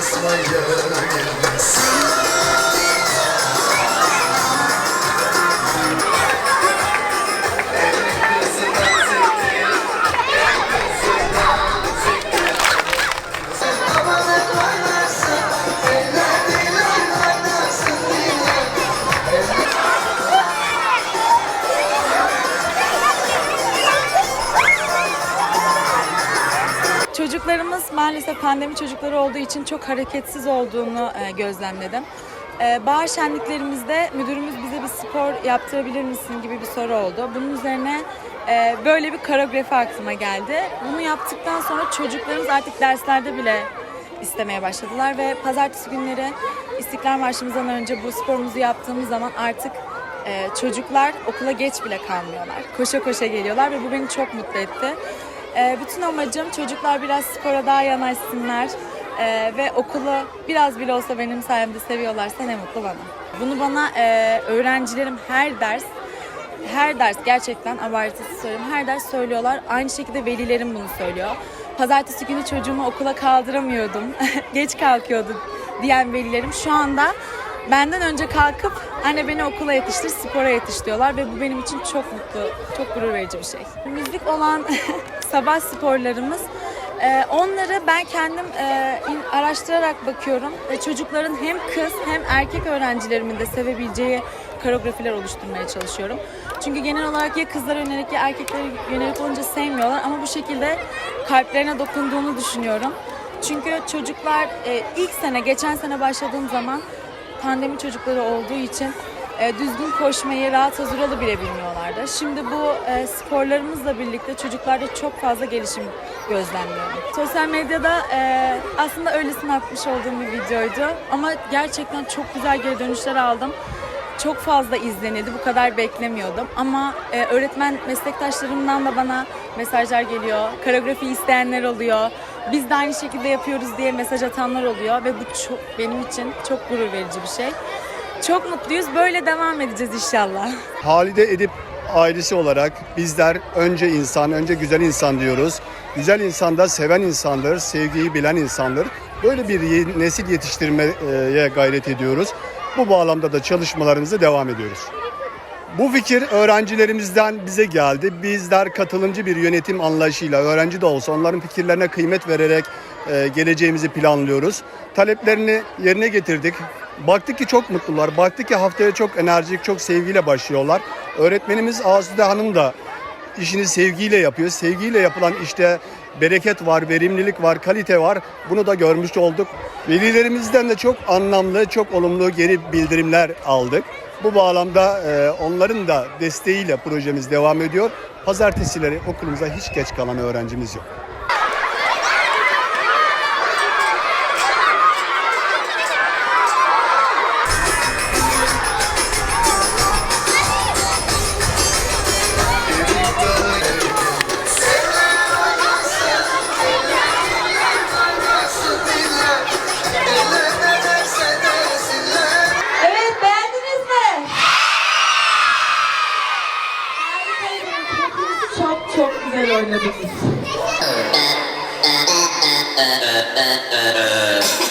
basmaya gelmesin. Çocuklarımız maalesef pandemi çocukları olduğu için çok hareketsiz olduğunu e, gözlemledim. E, bahar şenliklerimizde müdürümüz bize bir spor yaptırabilir misin gibi bir soru oldu. Bunun üzerine e, böyle bir koreografi aklıma geldi. Bunu yaptıktan sonra çocuklarımız artık derslerde bile istemeye başladılar ve pazartesi günleri İstiklal Marşımızdan önce bu sporumuzu yaptığımız zaman artık çocuklar okula geç bile kalmıyorlar. Koşa koşa geliyorlar ve bu beni çok mutlu etti. E, bütün amacım çocuklar biraz spora daha yanaşsınlar e, ve okulu biraz bile olsa benim sayemde seviyorlarsa ne mutlu bana. Bunu bana e, öğrencilerim her ders her ders gerçekten abartısı söylüyorum. Her ders söylüyorlar. Aynı şekilde velilerim bunu söylüyor. Pazartesi günü çocuğumu okula kaldıramıyordum. Geç kalkıyordu diyen velilerim şu anda benden önce kalkıp anne beni okula yetiştir, spora yetiş diyorlar ve bu benim için çok mutlu, çok gurur verici bir şey. Müzik olan sabah sporlarımız ee, onları ben kendim e, araştırarak bakıyorum ve çocukların hem kız hem erkek öğrencilerimin de sevebileceği koreografiler oluşturmaya çalışıyorum. Çünkü genel olarak ya kızlara yönelik ya erkeklere yönelik olunca sevmiyorlar ama bu şekilde kalplerine dokunduğunu düşünüyorum. Çünkü çocuklar e, ilk sene, geçen sene başladığım zaman pandemi çocukları olduğu için e, düzgün koşmayı, rahat hazırlalı bile bilmiyorlardı. Şimdi bu e, sporlarımızla birlikte çocuklarda çok fazla gelişim gözlemliyorum. Sosyal medyada e, aslında öylesine atmış olduğum bir videoydu ama gerçekten çok güzel geri dönüşler aldım. Çok fazla izlenildi, bu kadar beklemiyordum. Ama e, öğretmen meslektaşlarımdan da bana mesajlar geliyor. Koreografi isteyenler oluyor. Biz de aynı şekilde yapıyoruz diye mesaj atanlar oluyor ve bu çok benim için çok gurur verici bir şey. Çok mutluyuz. Böyle devam edeceğiz inşallah. Halide Edip ailesi olarak bizler önce insan, önce güzel insan diyoruz. Güzel insan da seven insandır, sevgiyi bilen insandır. Böyle bir nesil yetiştirmeye gayret ediyoruz. Bu bağlamda da çalışmalarımıza devam ediyoruz. Bu fikir öğrencilerimizden bize geldi. Bizler katılımcı bir yönetim anlayışıyla öğrenci de olsa onların fikirlerine kıymet vererek e, geleceğimizi planlıyoruz. Taleplerini yerine getirdik. Baktık ki çok mutlular. Baktık ki haftaya çok enerjik, çok sevgiyle başlıyorlar. Öğretmenimiz Asude Hanım da işini sevgiyle yapıyor. Sevgiyle yapılan işte bereket var, verimlilik var, kalite var. Bunu da görmüş olduk. Velilerimizden de çok anlamlı, çok olumlu geri bildirimler aldık. Bu bağlamda e, onların da desteğiyle projemiz devam ediyor. Pazartesileri okulumuza hiç geç kalan öğrencimiz yok. Çok güzel oynadınız.